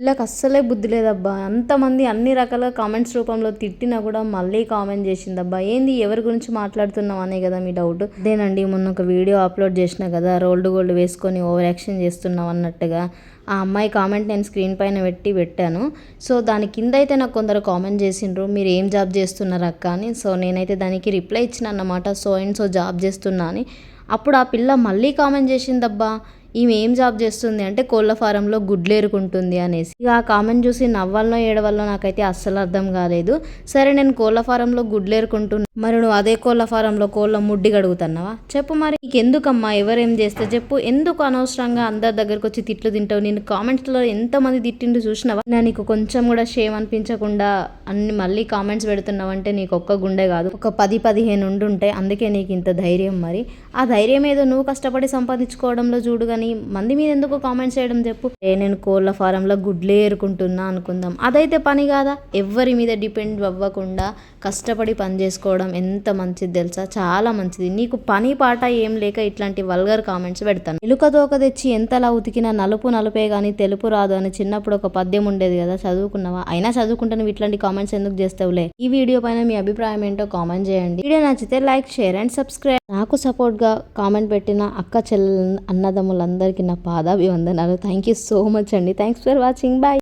వీళ్ళకి అస్సలే బుద్ధి లేదబ్బా. అంతమంది అన్ని రకాల కామెంట్స్ రూపంలో తిట్టినా కూడా మళ్ళీ కామెంట్ చేసిందబ్బా. ఏంది ఎవరి గురించి మాట్లాడుతున్నాం అనే కదా మీ డౌట్ అదేనండి మొన్న ఒక వీడియో అప్లోడ్ చేసిన కదా రోల్డ్ గోల్డ్ వేసుకొని ఓవర్ యాక్షన్ చేస్తున్నావు అన్నట్టుగా. ఆ అమ్మాయి కామెంట్ నేను స్క్రీన్ పైన పెట్టి పెట్టాను. సో దాని కింద అయితే నాకు కొందరు కామెంట్ చేసిండ్రు మీరు ఏం జాబ్ చేస్తున్నారు అక్క? అని. సో నేనైతే దానికి రిప్లై ఇచ్చిన అన్నమాట. సో అండ్ సో జాబ్ చేస్తున్నా అని. అప్పుడు ఆ పిల్ల మళ్ళీ కామెంట్ చేసిందబ్బా. ఈమె ఏం జాబ్ చేస్తుంది అంటే కోళ్ళ ఫారంలో గుడ్లేరుకుంటుంది అనేసి. ఇక ఆ కామెంట్ చూసి నవ్వాలనో ఏడవాలనో నాకైతే అస్సలు అర్థం కాలేదు. సరే నేను కోళ్ళ ఫారంలో గుడ్లు మరి నువ్వు అదే కోళ్ళ ఫారంలో కోళ్ళ ముడ్డి కడుగుతున్నావా? చెప్పు మరి. నీకు ఎందుకమ్మా ఎవరేం చేస్తే చెప్పు. ఎందుకు అనవసరంగా అందరి దగ్గరకు వచ్చి తిట్లు తింటావు? నేను కామెంట్స్లో ఎంతమంది తిట్టిండు చూసినావా? నా నీకు కొంచెం కూడా షేమ్ అనిపించకుండా అన్ని మళ్ళీ కామెంట్స్ పెడుతున్నావు అంటే నీకు ఒక్క గుండె కాదు. ఒక పది పదిహేను ఉండుంటాయి అందుకే నీకు ఇంత ధైర్యం మరి. ఆ ధైర్యం ఏదో నువ్వు కష్టపడి సంపాదించుకోవడంలో చూడు కానీ మంది మీద ఎందుకు కామెంట్స్ చేయడం చెప్పు? ఏ నేను కోళ్ళ ఫారంలో గుడ్లే ఏరుకుంటున్నా అనుకుందాం. అదైతే పని కాదా? ఎవ్వరి మీద డిపెండ్ అవ్వకుండా కష్టపడి పని చేసుకోవడం ఎంత మంచిది తెలుసా? చాలా మంచిది. నీకు పని పాట ఏం లేక ఇట్లాంటి వల్గర్ కామెంట్స్ పెడతాను. ఎలుక దోక తెచ్చి ఎంతలా ఉతికినా నలుపు నలుపే కానీ తెలుపు రాదు అని చిన్నప్పుడు ఒక పద్యం ఉండేది కదా చదువుకున్నావా? అయినా చదువుకుంటే నువ్వు ఇట్లాంటి కామెంట్స్ ఎందుకు చేస్తావులే? ఈ వీడియో పైన మీ అభిప్రాయం ఏంటో కామెంట్ చేయండి. వీడియో నచ్చితే లైక్ షేర్ అండ్ సబ్స్క్రైబ్. నాకు సపోర్ట్గా కామెంట్ పెట్టిన అక్క చెల్లె అన్నదమ్ములందరికీ నా పాదాభివందనాలు. థ్యాంక్ యూ సో మచ్ అండి. Thanks for watching bye